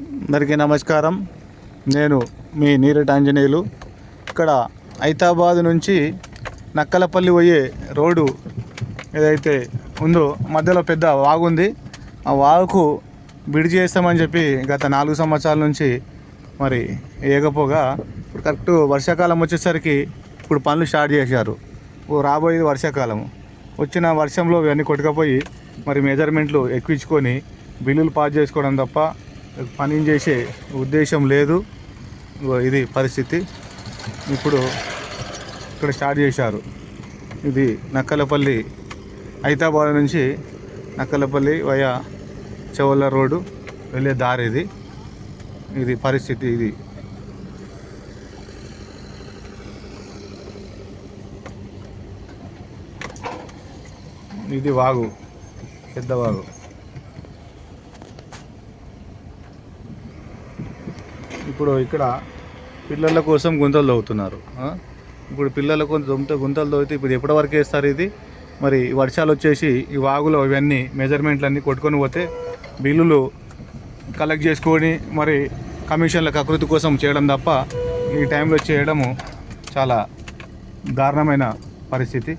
అందరికీ నమస్కారం. నేను మీ నీరటి ఆంజనేయులు. ఇక్కడ హైదరాబాద్ నుంచి నక్కలపల్లి పోయే రోడ్డు ఏదైతే ఉందో మధ్యలో పెద్ద వాగు ఉంది. ఆ వాగుకు బిడిచి చేస్తామని చెప్పి గత నాలుగు సంవత్సరాల నుంచి మరి ఏగపోగా ఇప్పుడు కరెక్ట్ వర్షాకాలం వచ్చేసరికి ఇప్పుడు పనులు స్టార్ట్ చేశారు. రాబోయేది వర్షాకాలం. వచ్చిన వర్షంలో ఇవన్నీ కొట్టుకపోయి మరి మెజర్మెంట్లు ఎక్కించుకొని బిల్లులు పాస్ చేసుకోవడం తప్ప పని చేసే ఉద్దేశం లేదు. ఇది పరిస్థితి. ఇప్పుడు ఇక్కడ స్టార్ట్ చేశారు. ఇది నక్కలపల్లి హైదరాబాద్ నుంచి నక్కలపల్లి వయా చవల్ల రోడ్డు వెళ్ళే దారి ఇది. ఇది పరిస్థితి ఇది. ఇది వాగు పెద్ద వాగు. ఇప్పుడు ఇక్కడ పిల్లల కోసం గుంతలు తవ్వుతున్నారు ఇప్పుడు పిల్లల కోసం గుంతలు తవ్వితే ఇప్పుడు ఎప్పటి వరకు వేస్తారు ఇది? మరి వర్షాలు వచ్చేసి ఈ వాగులో ఇవన్నీ మెజర్మెంట్లు అన్నీ కొట్టుకొని పోతే బిల్లులు కలెక్ట్ చేసుకొని మరి కమిషన్ల కకృతి కోసం చేయడం తప్ప ఈ టైంలో చేయడము చాలా దారుణమైన పరిస్థితి.